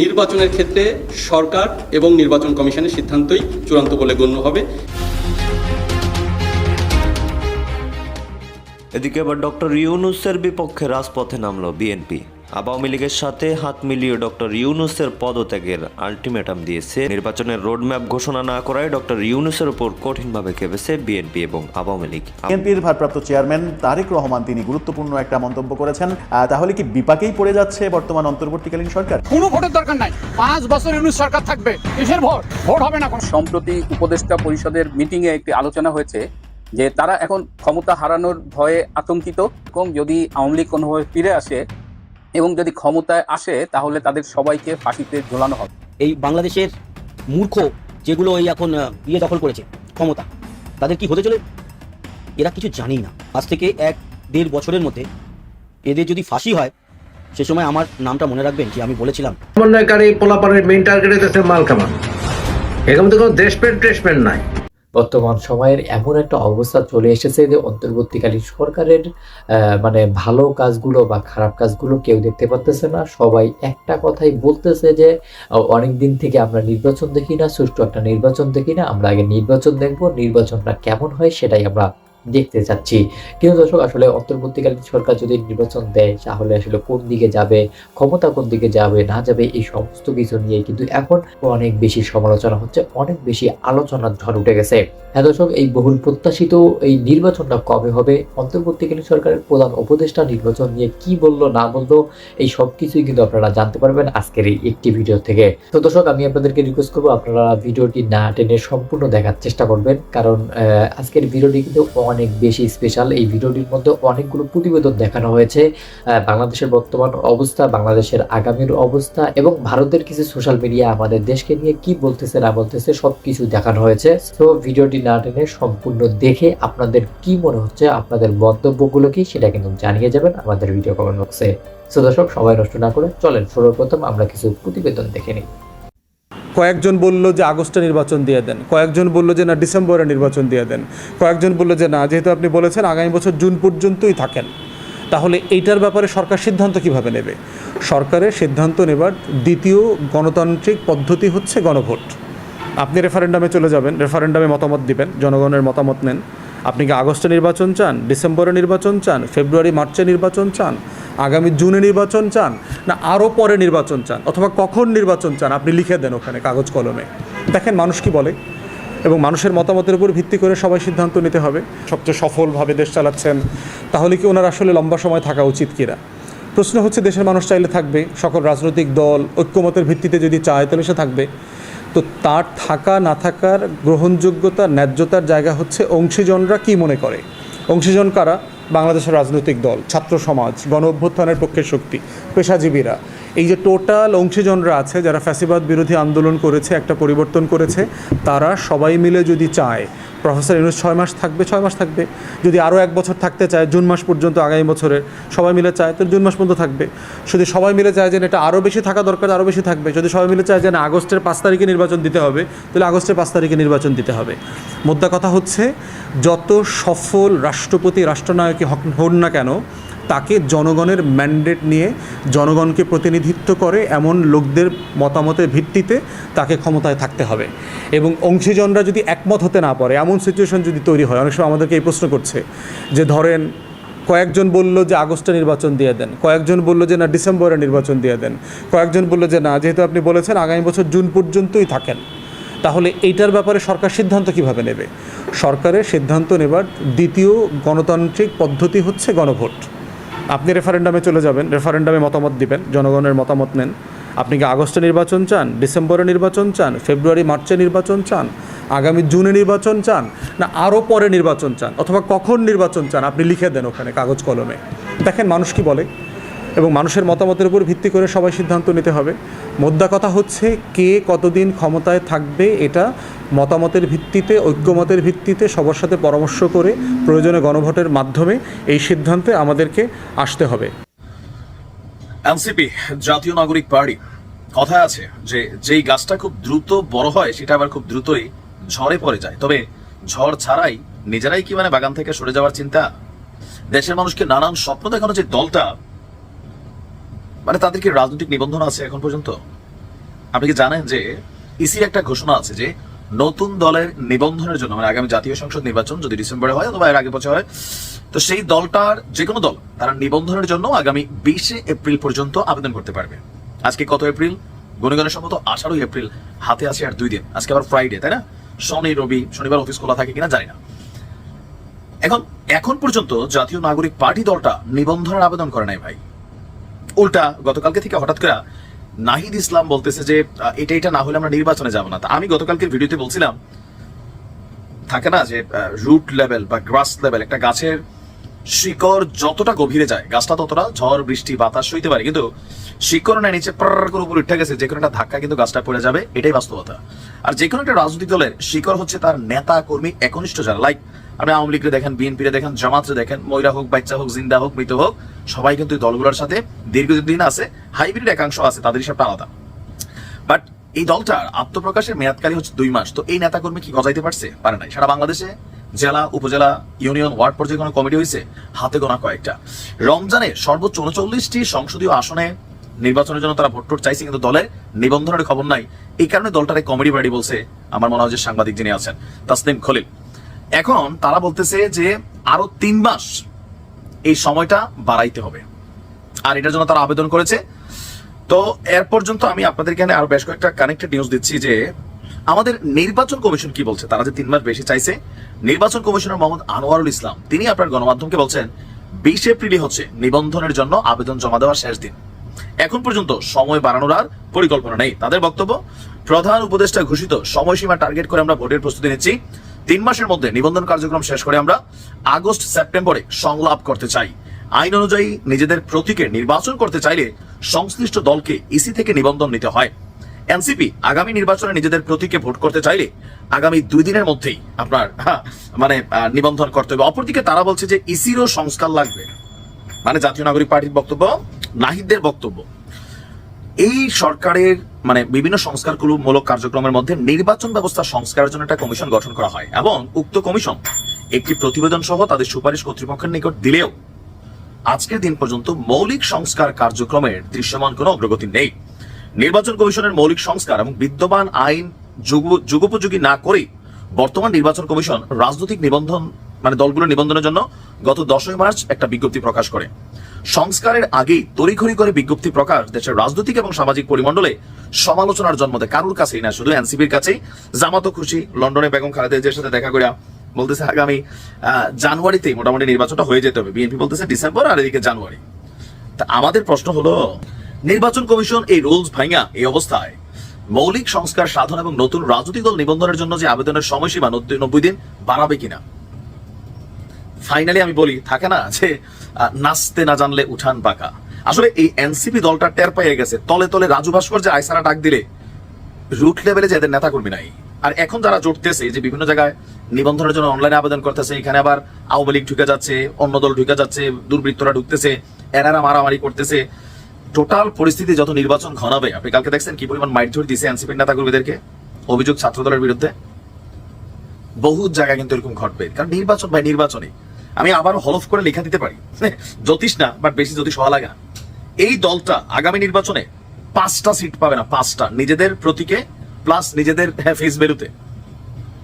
নির্বাচনের ক্ষেত্রে সরকার এবং নির্বাচন কমিশনের সিদ্ধান্তই চূড়ান্ত বলে গণ্য হবে। এদিকে আবার ডক্টর ইউনুসের বিপক্ষে রাজপথে নামল বিএনপি। আওয়ামী লীগের সাথে হাত মিলিয়ে ডক্টর ইউনুসের পদত্যাগের আলটিমেটাম দিয়েছে। নির্বাচনের রোডম্যাপ ঘোষণা না করায় ডক্টর ইউনুসের উপর কঠিনভাবে খেপেছে বিএনপি এবং আওয়ামী লীগ। বিএনপির ভারপ্রাপ্ত চেয়ারম্যান তারেক রহমান তিনি গুরুত্বপূর্ণ একটা মন্তব্য করেছেন। তাহলে কি বিপাকেই পড়ে যাচ্ছে বর্তমান অন্তর্বর্তীকালীন সরকার? কোনো ভোটের দরকার নাই। পাঁচ বছর ইউনুস সরকার থাকবে। কিসের ভোট? ভোট হবে না কোনো। সম্প্রতি উপদেষ্টা পরিষদের মিটিং এ একটি আলোচনা হয়েছে যে তারা এখন ক্ষমতা হারানোর ভয়ে আতঙ্কিত। এবং যদি আওয়ামী লীগ কোনোভাবে ফিরে আসে এবং যদি ক্ষমতায় আসে তাহলে তাদের সবাইকে ফাঁসিতে ঝোলানো হবে। এই বাংলাদেশের মূর্খ যেগুলো এই এখন ইয়ে দখল করেছে ক্ষমতা তাদের কি হতে চলে এরা কিছু জানেই না। আজ থেকে এক দেড় বছরের মধ্যে এদের যদি ফাঁসি হয় সে সময় আমার নামটা মনে রাখবেন যে আমি বলেছিলাম। সমন্বয়কারী পোলাপানের মেইন টার্গেট হইতেছে মাল কামান এরকম তো কোনো দেশপ্রেম ট্রেসমেন্ট নাই। বর্তমান সময়ের এমন একটা অবস্থা চলে এসেছে যে অন্তর্বর্তীকালীন সরকারের মানে ভালো কাজগুলো বা খারাপ কাজগুলো কেউ দেখতে পারতেছে না। সবাই একটা কথাই বলতেছে যে অনেক দিন থেকে আমরা নির্বাচন দেখি না, সুষ্ঠু একটা নির্বাচন দেখি না, আমরা আগে নির্বাচন দেখব, নির্বাচনটা কেমন হয় সেটাই আমরা দেখতে চাচ্ছি। কিন্তু দর্শক, আসলে অন্তর্বর্তীকালীন সরকার যদি নির্বাচন দেয়, তাহলে আসলে কোন দিকে যাবে, ক্ষমতা কোন দিকে যাবে, না যাবে, এই সমস্ত কিছু নিয়ে কিন্তু এখন অনেক বেশি সমালোচনা হচ্ছে, অনেক বেশি আলোচনার ঝড় উঠে গেছে। হ্যাঁ দর্শক, এই বহুল প্রত্যাশিত এই নির্বাচনটা কবে হবে? অন্তর্বর্তীকালীন সরকারের প্রধান উপদেষ্টা নির্বাচন নিয়ে কি বলল, না বলল, এই সব কিছুই কিন্তু আপনারা জানতে পারবেন আজকের এই একটি ভিডিও থেকে। তো দর্শক, আমি আপনাদেরকে রিকোয়েস্ট করব, আপনারা ভিডিওটি না টেনে সম্পূর্ণ দেখার চেষ্টা করবেন, কারণ আজকের ভিডিওটি কিন্তু অনেক বেশি স্পেশাল এই ভিডিওটির মধ্যে অনেকগুলো প্রতিবেদন দেখানো হয়েছে। বাংলাদেশের বর্তমান অবস্থা, বাংলাদেশের আগামীর অবস্থা এবং ভারতের কিছু সোশ্যাল মিডিয়া আমাদের দেশকে নিয়ে কি বলতেছে, না বলতেছে সবকিছু দেখানো হয়েছে। তো ভিডিওটি না টেনে সম্পূর্ণ দেখে আপনাদের কি মনে হচ্ছে, আপনাদের মন্তব্যগুলো কি সেটা কিন্তু জানিয়ে যাবেন আমাদের ভিডিও কমেন্ট বক্সে তো দর্শক সবাই নষ্ট না করে চলেন, সর্বপ্রথম আমরা কিছু প্রতিবেদন দেখে নিই। কয়েকজন বলল যে আগস্টে নির্বাচন দিয়ে দেন, কয়েকজন বলল যে না ডিসেম্বরে নির্বাচন দিয়ে দেন, কয়েকজন বলল যে না, যেহেতু আপনি বলেছেন আগামী বছর জুন পর্যন্তই থাকেন, তাহলে এইটার ব্যাপারে সরকার সিদ্ধান্ত কীভাবে নেবে? সরকারের সিদ্ধান্ত নেবার দ্বিতীয় গণতান্ত্রিক পদ্ধতি হচ্ছে গণভোট। আপনি রেফারেন্ডামে চলে যাবেন, রেফারেন্ডামে মতামত দিবেন, জনগণের মতামত নেন। আপনি কি আগস্টে নির্বাচন চান, ডিসেম্বরে নির্বাচন চান, ফেব্রুয়ারি, মার্চে নির্বাচন চান? আগামী জুনে নির্বাচন চান না আরও পরে নির্বাচন চান অথবা কখন নির্বাচন চান? আপনি লিখে দেন ওখানে কাগজ কলমে। দেখেন মানুষ কি বলে এবং মানুষের মতামতের উপর ভিত্তি করে সবাই সিদ্ধান্ত নিতে হবে। সবচেয়ে সফলভাবে দেশ চালাচ্ছেন, তাহলে কি ওনার আসলে লম্বা সময় থাকা উচিত কিনা? প্রশ্ন হচ্ছে, দেশের মানুষ চাইলে থাকবে, সকল রাজনৈতিক দল, ঐক্যমতের ভিত্তিতে যদি চায় তাহলে সে থাকবে। তো তার থাকা, না থাকার গ্রহণযোগ্যতা, ন্যায্যতার জায়গা হচ্ছে অংশীজনরা কি মনে করে? অংশীজন কারা? বাংলাদেশের রাজনৈতিক দল ছাত্র সমাজ গণ অভ্যুত্থানের পক্ষে শক্তি পেশাজীবীরা। এই যে টোটাল অংশীজনরা আছে, যারা ফ্যাসিবাদ বিরোধী আন্দোলন করেছে, একটা পরিবর্তন করেছে, তারা সবাই মিলে যদি চায়, প্রফেসর ইউনুস ছয় মাস থাকবে, ছয় মাস থাকবে। যদি আরও এক বছর থাকতে চায়, জুন মাস পর্যন্ত আগামী বছরের সবাই মিলে চায় তো জুন মাস পর্যন্ত থাকবে। যদি সবাই মিলে চায় যে এটা আরও বেশি থাকা দরকার, আরও বেশি থাকবে। যদি সবাই মিলে চায় যে না, আগস্টের পাঁচ তারিখে নির্বাচন দিতে হবে, তাহলে আগস্টের পাঁচ তারিখে নির্বাচন দিতে হবে। মোদ্দা কথা হচ্ছে, যত সফল রাষ্ট্রপতি, রাষ্ট্রনায়কই হন না কেন তাকে জনগণের ম্যান্ডেট নিয়ে জনগণকে প্রতিনিধিত্ব করে এমন লোকদের মতামতের ভিত্তিতে তাকে ক্ষমতায় থাকতে হবে। এবং অংশীজনরা যদি একমত হতে না পারে, এমন সিচুয়েশন যদি তৈরি হয়, অনেক সময় আমাদেরকে এই প্রশ্ন করছে যে, ধরেন কয়েকজন বলল যে, আগস্টে নির্বাচন দিয়ে দেন, কয়েকজন বলল যে, না, ডিসেম্বরে নির্বাচন দিয়ে দেন, কয়েকজন বলল যে, না, যেহেতু আপনি বলেছেন আগামী বছর জুন পর্যন্তই থাকেন, তাহলে এইটার ব্যাপারে সরকার সিদ্ধান্ত কীভাবে নেবে? সরকারের সিদ্ধান্ত নেবার দ্বিতীয় গণতান্ত্রিক পদ্ধতি হচ্ছে গণভোট। আপনি রেফারেন্ডামে চলে যাবেন রেফারেন্ডামে মতামত দিবেন, জনগণের মতামত নেন। আপনি কি আগস্টে নির্বাচন চান, ডিসেম্বরে নির্বাচন চান, ফেব্রুয়ারি, মার্চে নির্বাচন চান, আগামী জুনে নির্বাচন চান, না আরও পরে নির্বাচন চান, অথবা কখন নির্বাচন চান, আপনি লিখে দেন ওখানে কাগজ কলমে। দেখেন মানুষ কি বলে? এবং মানুষের মতামতের উপর ভিত্তি করে সবাই সিদ্ধান্ত নিতে হবে। মোদ্দা কথা হচ্ছে কে কতদিন ক্ষমতায় থাকবে এটা মতামতের ভিত্তিতে, ঐক্যমতের ভিত্তিতে সবার সাথে পরামর্শ করে প্রয়োজনে গণভোটের মাধ্যমে এই সিদ্ধান্তে আমাদেরকে আসতে হবে। এনসিপি, জাতীয় নাগরিক পার্টি কথা আছে যে যেই গাছটা খুব দ্রুত বড় হয় সেটা আবার খুব দ্রুতই ঝড়ে পড়ে যায়। তবে ঝড় ছাড়াই নিজেরাই কি মানে বাগান থেকে সরে যাওয়ার চিন্তা? দেশের মানুষকে নানান স্বপ্ন দেখানো যে দলটা মানে তাদের কি রাজনৈতিক নিবন্ধন আছে এখন পর্যন্ত? আপনি কি জানেন যে ইসির একটা ঘোষণা আছে যে নতুন দলের নিবন্ধনের জন্য মানে আগামী জাতীয় সংসদ নির্বাচন যদি ডিসেম্বরে হয় অথবা এর আগে বছর হয়, তো সেই দলটার যে কোনো দল, তারা নিবন্ধনের জন্য আগামী বিশে এপ্রিল পর্যন্ত আবেদন করতে পারবে। আজকে কত এপ্রিল? গণিগণের সম্মত আঠারোই এপ্রিল। হাতে আছে আর দুই দিন। আজকে আবার ফ্রাইডে তাই না? শনি, রবি, শনিবার অফিস খোলা থাকে কিনা জানি না। এখন এখন পর্যন্ত জাতীয় নাগরিক পার্টি দলটা নিবন্ধনের আবেদন করে নাই ভাই। উল্টা গতকালকে থেকে হঠাৎ করে নাহিদ ইসলাম বলতেছে যে এটা এটা না হলে আমরা নির্বাচনে যাব না। তা আমি গতকালকের ভিডিওতে বলছিলাম, থাকে না যে রুট লেভেল বা গ্রাস লেভেল একটা গাছের শিকড় যতটা গভীরে যায়, গাছটা ততটা ঝড়, বৃষ্টি, বাতাস সইতে পারে, কিন্তু শিকড় না নিচে প্রার করে উপর উঠে গেছে, যে কোনো একটা ধাক্কা কিন্তু গাছটা পড়ে যাবে, এটাই বাস্তবতা। আর যে কোনো একটা রাজনৈতিক দলের শিকড় হচ্ছে তার নেতা কর্মী একনিষ্ঠ যারা লাইক আপনি আওয়ামী লীগরে দেখেন, বিএনপিরে দেখেন, জামাতরে দেখেন ময়রা হোক, বাচ্চা হোক, জিন্দা হোক, মৃত হোক, সবাই কিন্তু দলগুলোর সাথে দীর্ঘদিন আছে, হাইব্রিড একাংশ আছে, তাদের হিসাবটা আলাদা। বাট এই দলটার আত্মপ্রকাশের মেয়াদকালী হচ্ছে দুই মাস, তো এই নেতাকর্মী কি গজাইতে পারছে? পারে নাই। সারা বাংলাদেশে জেলা, উপজেলা, ইউনিয়ন, ওয়ার্ড পর্যায়ে কোনো কমিটি হয়েছে হাতে গোনা কয়েকটা। রমজানে সর্বোচ্চ উনচল্লিশটি সংসদীয় আসনে নির্বাচনের জন্য তারা ভোট চাইছে, কিন্তু দলের নিবন্ধনের খবর নাই। এই কারণে দলটার এই কমেডি বাড়ি বলছে, আমার মনে হয় যে সাংবাদিক যিনি আছেন তাসলিম খলিল। এখন তারা বলতেছে যে আরও তিন মাস এই সময়টা বাড়াইতে হবে। আর এটার জন্য তারা আবেদন করেছে। তো এর পর্যন্ত আমি আপনাদের এখানে আরও বেশ কয়েকটা কানেক্টেড নিউজ দিচ্ছি যে আমাদের নির্বাচন কমিশন কি বলছে? তারা যে তিন মাস বেশি চাইছে, নির্বাচন কমিশনার মোহাম্মদ আনোয়ারুল ইসলাম, তিনি আপনার গণমাধ্যমকে বলছেন, বিশ এপ্রিলই হচ্ছে নিবন্ধনের জন্য আবেদন জমা দেওয়ার শেষ দিন। এখন পর্যন্ত সময় বাড়ানোর আর পরিকল্পনা নেই। তাদের বক্তব্য, প্রধান উপদেষ্টা ঘোষিত সময়সীমা টার্গেট করে আমরা ভোটের প্রস্তুতি নিচ্ছি। তিন মাসের মধ্যে নিবন্ধন কার্যক্রম শেষ করে আমরা আগস্ট, সেপ্টেম্বরে সংলাপ করতে চাই। আইন অনুযায়ী নিজেদের প্রতীকে নির্বাচন করতে চাইলে সংশ্লিষ্ট দলকে ইসি থেকে নিবন্ধন নিতে হয়। এনসিপি আগামী নির্বাচনে নিজেদের প্রতীকে ভোট করতে চাইলে আগামী দুই দিনের মধ্যেই আপনার মানে নিবন্ধন করতে হবে। অপরদিকে তারা বলছে যে ইসিরও সংস্কার লাগবে। মানে জাতীয় নাগরিক পার্টির বক্তব্য, নাহিদদের বক্তব্য। এই সরকারের মানে বিভিন্ন সংস্কারমূলক কার্যক্রমের মধ্যে নির্বাচন ব্যবস্থা সংস্কারের জন্য একটা কমিশন গঠন করা হয় এবং উক্ত কমিশন একটি প্রতিবেদন সহ তাদের সুপারিশ কর্তৃপক্ষের নিকট দিলেও আজকের দিন পর্যন্ত মৌলিক সংস্কার কার্যক্রমের দৃশ্যমান কোনো অগ্রগতি নেই। নির্বাচন কমিশনের মৌলিক সংস্কার এবং বিদ্যমান আইন যুগ- যুগোপযোগী না করে বর্তমান নির্বাচন কমিশন রাজনৈতিক নিবন্ধন মানে দলগুলোর নিবন্ধনের জন্য গত দশই মার্চ একটা বিজ্ঞপ্তি প্রকাশ করে। সংস্কারের আগেই তড়িঘড়ি করে বিজ্ঞপ্তি প্রকাশ দেশের রাজনৈতিক এবং সামাজিক পরিমণ্ডলে সমালোচনার জন্ম দেয়। কারুর কাছেই না শুধু এনসিপির কাছেই। জামাতও খুশি লন্ডনে বেগম খালেদা জিয়ার সাথে দেখা করে বলতেছে আগামী আহ, জানুয়ারিতেই মোটামুটি নির্বাচনটা হয়ে যেতে হবে। বিএনপি বলতেছে ডিসেম্বর আর এদিকে জানুয়ারি। তা আমাদের প্রশ্ন হলো নির্বাচন কমিশন এই রুলস ভাঙা এই অবস্থায় মৌলিক সংস্কার সাধন এবং নতুন রাজনৈতিক দল নিবন্ধনের জন্য যে আবেদনের সময়সীমা নব্বই- দিন বাড়াবে কিনা? ফাইনালি আমি বলি থাকে না যে নাচতে না জানলে উঠান বাঁকা আসলে এই এনসিপি দলটা টের পেয়ে গেছে। তলে তলে রাজু ভাস্কর যে আইসারা ডাক দিলে রুট লেভেলে যে এদের নেতা কর্মী নাই। আর এখন যারা জুটতেছে, যে বিভিন্ন জায়গায় নিবন্ধনের জন্য অনলাইনে আবেদন করতেছে, এখানে আবার আওয়ামী লীগ ঢুকে যাচ্ছে, অন্য দল ঢুকে যাচ্ছে, দুর্বৃত্তরা ঢুকতেছে এনারা মারামারি করতেছে। টোটাল পরিস্থিতি যত নির্বাচন ঘনাবে, আপনি কালকে দেখছেন কি পরিমাণ মাইট ধরে দিছে এনসিপির নেতা কর্মীদেরকে অভিযোগ ছাত্র দলের বিরুদ্ধে? বহু জায়গায় কিন্তু এরকম ঘটবে। কারণ নির্বাচন ভাই নির্বাচনে আমি আবারও হলফ করে লেখা দিতে পারি। জ্যোতিষ না বাট বেশি জ্যোতিষ হওয়া লাগে। না এই দলটা আগামী নির্বাচনে পাঁচটা সিট পাবে না, পাঁচটা। নিজেদের প্রতীকে প্লাস নিজেদের ফেস বেরুতে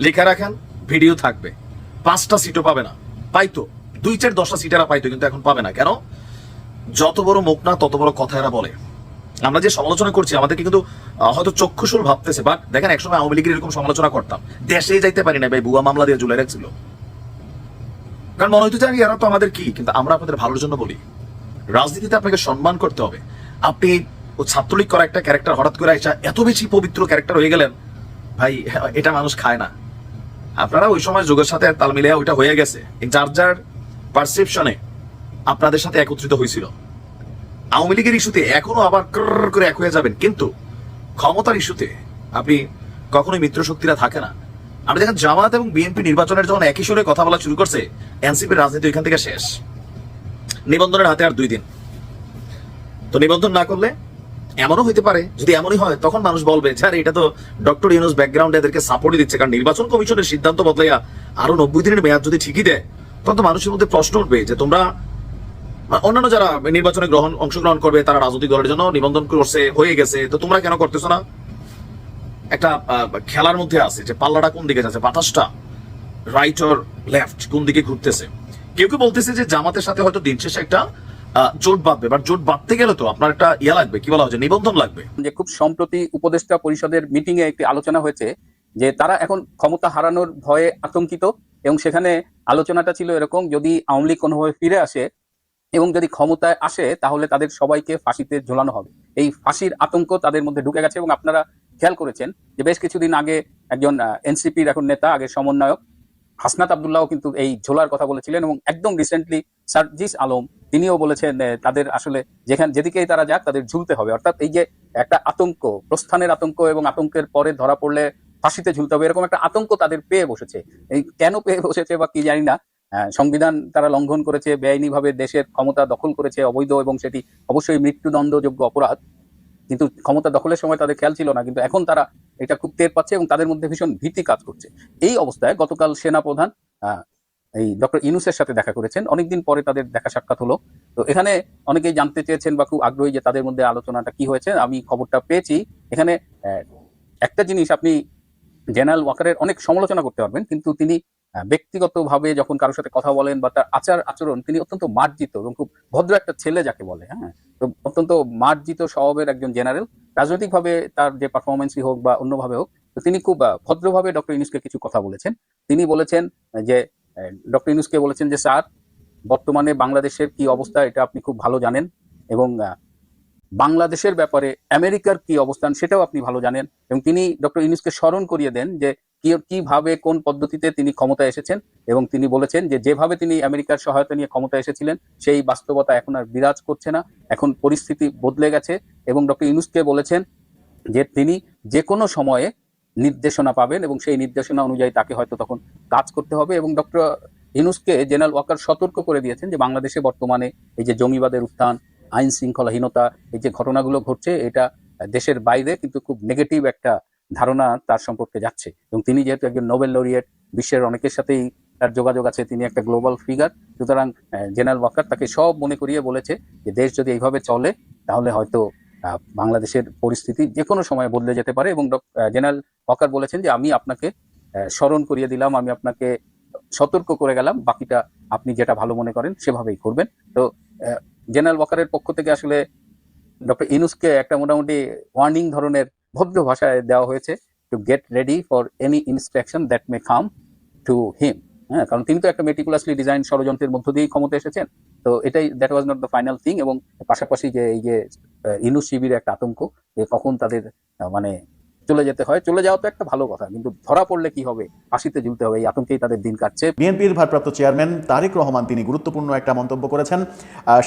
লেখা রাখেন ভিডিও থাকবে। পাঁচটা সিটও পাবে না। পাইতো। দুই চার দশটা সিটেরা পাইতো, কিন্তু এখন পাবে না। কেন? যত বড় মুখ না, তত বড় কথা এরা বলে। আমরা যে সমালোচনা করছি, আমাদেরকে কিন্তু হয়তো চক্ষুসুর ভাবতেছে বাট দেখেন, একসময় আওয়ামী লীগের এরকম সমালোচনা করতাম। দেশে যাইতে পারি না ভাই বুয়া মামলা দিয়ে জুলাই রাখছিল কারণ মনে হইতো যে এরা তো আমাদের কি? কিন্তু আমরা আপনাদের ভালোর জন্য বলি। রাজনীতিতে আপনাকে সম্মান করতে হবে। আপনি ও ছাত্রলীগ করা একটা ক্যারেক্টার হঠাৎ করে এসে এত বেশি পবিত্র ক্যারেক্টার হয়ে গেলেন, ভাই, এটা মানুষ খায় না। আপনারা ওই সময় যুগের সাথে তাল মিলিয়ে ওইটা হয়ে গেছে। যার যার পারসেপশনে আপনাদের সাথে একত্রিত হয়েছিল। আওয়ামী লীগের ইস্যুতে এখনও আবার করে এক হয়ে যাবেন। কিন্তু ক্ষমতার ইস্যুতে আপনি কখনোই মিত্র শক্তিরা থাকে না। আমরা দেখেন জামাত এবং বিএনপি নির্বাচনের যখন একই সুরে কথা বলা শুরু করছে, এনসিপির রাজনীতি এখান থেকে শেষ। নিবন্ধনের হাতে আর দুই দিন। তো নিবন্ধন না করলে এমনও হইতে পারে, যদি এমনই হয়, তখন মানুষ বলবে, যে আরে এটা তো ডক্টর ইউনুস ব্যাকগ্রাউন্ড এদেরকে সাপোর্টই দিচ্ছে। কারণ নির্বাচন কমিশনের সিদ্ধান্ত বদলাইয়া আরও নব্বই দিনের মেয়াদ যদি ঠিকই দেয়, তখন তো মানুষের মধ্যে প্রশ্ন উঠবে যে তোমরা অন্যান্য যারা নির্বাচনে গ্রহণ, অংশগ্রহণ করবে, তারা রাজনৈতিক দলের জন্য নিবন্ধন করছে, হয়ে গেছে, তো তোমরা কেন করতেছো না? একটা খেলার মধ্যে আছে যে পাল্লাটা কোন দিকে যাচ্ছে, বাতাসটা রাইট অর লেফট কোন দিকে ঘুরতেছে। কেউ কেউ বলতেছে যে জামাতের সাথে হয়তো দিন শেষে একটা জোট বাঁধবে বাট জোট বাঁধতে গেলে তো আপনার একটা লাগবে, কি বলা নিবন্ধন লাগবে। যে খুব সম্প্রতি উপদেষ্টা পরিষদের মিটিং এ একটি আলোচনা হয়েছে যে তারা এখন ক্ষমতা হারানোর ভয়ে আতঙ্কিত এবং সেখানে আলোচনাটা ছিল এরকম, যদি আওয়ামী লীগ কোনোভাবে ফিরে আসে এবং যদি ক্ষমতায় আসে তাহলে তাদের সবাইকে ফাঁসিতে ঝোলানো হবে। এই ফাঁসির আতঙ্ক তাদের মধ্যে ঢুকে গেছে এবং আপনারা খেয়াল করেছেন যে বেশ কিছুদিন আগে একজন এনসিপির এখন নেতা, আগে সমন্বয়ক, হাসনাত আবদুল্লাহ কিন্তু এই ঝোলার কথা বলেছিলেন এবং একদম রিসেন্টলি সার্জিস আলম, তিনিও বলেছেন তাদের আসলে যেখানে, যেদিকেই তারা যাক তাদের ঝুলতে হবে। অর্থাৎ এই যে একটা আতঙ্ক, প্রস্থানের আতঙ্ক এবং আতঙ্কের পরে ধরা পড়লে ফাঁসিতে ঝুলতে হবে, এরকম একটা আতঙ্ক তাদের পেয়ে বসেছে। এই কেন পেয়ে বসেছে বা কি জানি না সংবিধান তারা লঙ্ঘন করেছে, বেআইনিভাবে দেশের ক্ষমতা দখল করেছে, অবৈধ এবং সেটি অবশ্যই মৃত্যুদণ্ডযোগ্য অপরাধ। কিন্তু ক্ষমতা দখলের সময় তাদের খেয়াল ছিল না, কিন্তু এখন তারা এটা খুব টের পাচ্ছে এবং তাদের মধ্যে ভীষণ ভীতি কাজ করছে। এই অবস্থায় গতকাল সেনা প্রধান এই ডক্টর ইনুসের সাথে দেখা করেছেন। অনেকদিন পরে তাদের দেখা সাক্ষাৎ হলো। তো এখানে অনেকেই জানতে চেয়েছেন বা খুব আগ্রহী যে তাদের মধ্যে আলোচনাটা কি হয়েছে। আমি খবরটা পেয়েছি। এখানে একটা জিনিস আপনি জেনারেল ওয়াকারের অনেক সমালোচনা করতে পারবেন, কিন্তু তিনি ব্যক্তিগতভাবে যখন কারোর সাথে কথা বলেন বা তার আচার আচরণ, তিনি অত্যন্ত মার্জিত এবং খুব ভদ্র একটা ছেলে যাকে বলে হ্যাঁ? তো অত্যন্ত মার্জিত স্বভাবের একজন জেনারেল। রাজনৈতিকভাবে তার যে পারফরমেন্সই হোক বা অন্যভাবে হোক, তো তিনি খুব ভদ্রভাবে ডক্টর ইউনুসকে কিছু কথা বলেছেন। তিনি বলেছেন যে ডক্টর ইনুসকে বলেছেন যে, স্যার, বর্তমানে বাংলাদেশের কি অবস্থা এটা আপনি খুব ভালো জানেন এবং বাংলাদেশের ব্যাপারে আমেরিকার কি অবস্থান সেটাও আপনি ভালো জানেন। এবং তিনি ডক্টর ইউনুসকে স্মরণ করিয়ে দেন যে কীভাবে, কোন পদ্ধতিতে তিনি ক্ষমতায় এসেছেন? এবং তিনি বলেছেন যে, যেভাবে তিনি আমেরিকার সহায়তা নিয়ে ক্ষমতায় এসেছিলেন, সেই বাস্তবতা এখন আর বিরাজ করছে না। এখন পরিস্থিতি বদলে গেছে এবং ডক্টর ইউনুসকে বলেছেন যে, তিনি যে কোনো সময়ে নির্দেশনা পাবেন এবং সেই নির্দেশনা অনুযায়ী তাকে হয়তো তখন কাজ করতে হবে। এবং ডক্টর ইউনুসকে জেনারেল ওয়াকার সতর্ক করে দিয়েছেন যে, বাংলাদেশে বর্তমানে এই যে জঙ্গিবাদের উত্থান আইন শৃঙ্খলাহীনতা এই যে ঘটনাগুলো ঘটছে, এটা দেশের বাইরে কিন্তু খুব নেগেটিভ একটা ধারণা তার সম্পর্কে যাচ্ছে। এবং তিনি যেহেতু একজন নোবেল লরিয়েট বিশ্বের অনেকের সাথেই তার যোগাযোগ আছে, তিনি একটা গ্লোবাল ফিগার সুতরাং জেনারেল ওয়াকার তাকে সব মনে করিয়ে বলেছে যে দেশ যদি এইভাবে চলে, তাহলে হয়তো বাংলাদেশের পরিস্থিতি যে কোনো সময় বদলে যেতে পারে এবং জেনারেল ওয়াকার বলেছেন যে আমি আপনাকে স্মরণ করিয়ে দিলাম, আমি আপনাকে সতর্ক করে গেলাম, বাকিটা আপনি যেটা ভালো মনে করেন সেভাবেই করবেন। তো জেনারেল ওয়াকারের পক্ষ থেকে আসলে ডক্টর ইনুসকে একটা মোটামুটি ওয়ার্নিং ধরনের ভদ্র ভাষায় দেওয়া হয়েছে to get ready for any instruction that may come to him হ্যাঁ কারণ তিনি তো একটা মেটিকুলাসলি ডিজাইন ষড়যন্ত্রের মধ্য দিয়েই ক্ষমতা এসেছেন। তো এটাই that was not the final thing এবং পাশাপাশি যে এই যে ইনু শিবিরের একটা আতঙ্ক যে কখন তাদের মানে চলে যেতে হয়। চলে যাওয়া তো একটা ভালো কথা, কিন্তু ধরা পড়লে কি হবে? ফাঁসিতে ঝুলতে হবে, এই আতঙ্কেই তাদের দিন কাটছে। বিএনপির ভারপ্রাপ্ত চেয়ারম্যান তারেক রহমান তিনি গুরুত্বপূর্ণ একটা মন্তব্য করেছেন।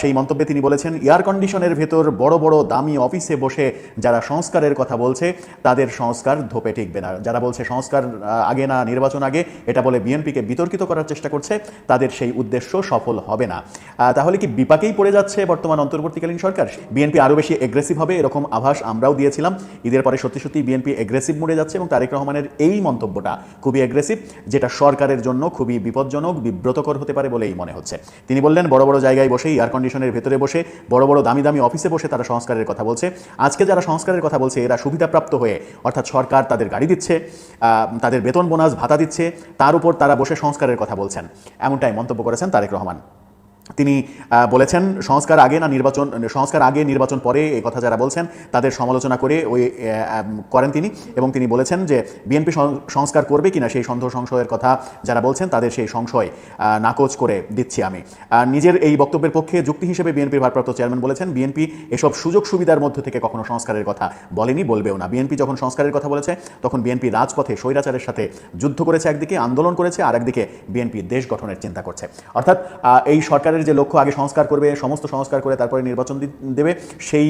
সেই মন্তব্যে তিনি বলেছেন, এয়ার কন্ডিশনের ভেতর বড় বড় দামি অফিসে বসে যারা সংস্কারের কথা বলছে, তাদের সংস্কার ধোপে টিকবে না। যারা বলছে সংস্কার আগে না, নির্বাচন আগে, এটা বলে বিএনপিকে বিতর্কিত করার চেষ্টা করছে, তাদের সেই উদ্দেশ্য সফল হবে না। তাহলে কি বিপাকেই পড়ে যাচ্ছে বর্তমান অন্তর্বর্তীকালীন সরকার? বিএনপি আরও বেশি এগ্রেসিভ হবে, এরকম আভাস আমরাও দিয়েছিলাম। ঈদের পরে সত্যি সত্যি বিএনপি এগ্রেসিভ মোড়ে যাচ্ছে এবং তারেক রহমানের এই মন্তব্যটা খুবই এগ্রেসিভ যেটা সরকারের জন্য খুবই বিপজ্জনক, বিব্রতকর হতে পারে বলেই মনে হচ্ছে। তিনি বললেন, বড় বড় জায়গায় বসে এয়ার কন্ডিশনের ভেতরে বসে, বড় বড় দামি দামি অফিসে বসে তারা সংস্কারের কথা বলছে। আজকে যারা সংস্কারের কথা বলছে, এরা সুবিধাপ্রাপ্ত হয়ে, অর্থাৎ সরকার তাদের গাড়ি দিচ্ছে তাদের বেতন বোনাস ভাতা দিচ্ছে, তার উপর তারা বসে সংস্কারের কথা বলছেন। এমনটাই মন্তব্য করেছেন তারেক রহমান। তিনি বলেছেন, সংস্কার আগে না নির্বাচন, সংস্কার আগে নির্বাচন পরে এই কথা যারা বলছেন, তাদের সমালোচনা করে ওই করেন তিনি। এবং তিনি বলেছেন যে, বিএনপি সংস্কার করবে কিনা সেই সন্দেহ সংশয়ের কথা যারা বলছেন, তাদের সেই সংশয় নাকচ করে দিচ্ছি আমি। নিজের এই বক্তব্যের পক্ষে যুক্তি হিসেবে বিএনপির ভারপ্রাপ্ত চেয়ারম্যান বলেছেন, বিএনপি এসব সুযোগ সুবিধার মধ্যে থেকে কখনো সংস্কারের কথা বলেনি, বলবেও না। বিএনপি যখন সংস্কারের কথা বলেছে, তখন বিএনপি রাজপথে স্বৈরাচারের সাথে যুদ্ধ করেছে, একদিকে আন্দোলন করেছে আর একদিকে বিএনপি দেশ গঠনের চিন্তা করছে। অর্থাৎ এই সরকারের যে লক্ষ্য আগে সংস্কার করবে, সমস্ত সংস্কার করে তারপরে নির্বাচন দেবে, সেই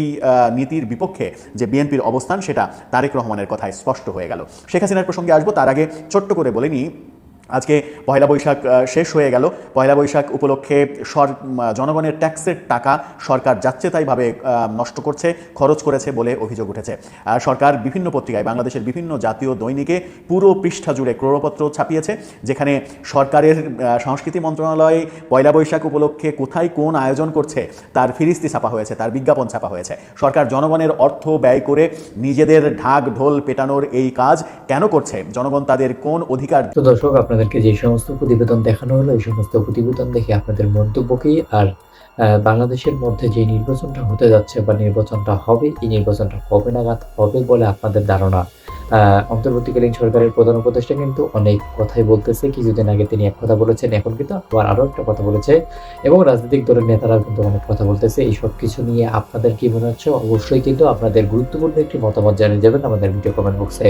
নীতির বিপক্ষে যে বিএনপির অবস্থান সেটা তারেক রহমানের কথায় স্পষ্ট হয়ে গেল। শেখ হাসিনার প্রসঙ্গে আসব, তার আগে ছোট্ট করে বলে নিই আজকে পয়লা বৈশাখ শেষ হয়ে গেল। পয়লা বৈশাখ উপলক্ষে সর জনগণের ট্যাক্সের টাকা সরকার যাচ্ছে তাইভাবে নষ্ট করছে, খরচ করেছে বলে অভিযোগ উঠেছে। সরকার বিভিন্ন পত্রিকায় বাংলাদেশের বিভিন্ন জাতীয় দৈনিকে পুরো পৃষ্ঠা জুড়ে ক্রোড়পত্র ছাপিয়েছে, যেখানে সরকারের সংস্কৃতি মন্ত্রণালয় পয়লা বৈশাখ উপলক্ষে কোথায় কোন আয়োজন করছে, তার ফিরিস্তি ছাপা হয়েছে, তার বিজ্ঞাপন ছাপা হয়েছে। সরকার জনগণের অর্থ ব্যয় করে নিজেদের ঢাক ঢোল পেটানোর এই কাজ কেন করছে? জনগণ তাদের কোন অধিকার দর্শক আপনাদেরকে যে সমস্ত প্রতিবেদন দেখানো হলো, এই সমস্ত প্রতিবেদন দেখে আপনাদের মন্তব্য কি? আর বাংলাদেশের মধ্যে যে নির্বাচনটা হতে যাচ্ছে বা নির্বাচনটা হবে, এই নির্বাচনটা কবে নাগাদ হবে বলে আপনাদের ধারণা? অন্তর্বর্তীকালীন সরকারের প্রধান উপদেষ্টা কিন্তু অনেক কথাই বলতেছে। কিছুদিন আগে তিনি এক কথা বলেছেন, এখন কিন্তু আবার আরও একটা কথা বলেছে। এবং রাজনৈতিক দলের নেতারা কিন্তু অনেক কথা বলতেছে। এই সব কিছু নিয়ে আপনাদের কি মনে হচ্ছে? অবশ্যই কিন্তু আপনাদের গুরুত্বপূর্ণ একটি মতামত জানিয়ে যাবেন আমাদের ভিডিও কমেন্ট বক্সে।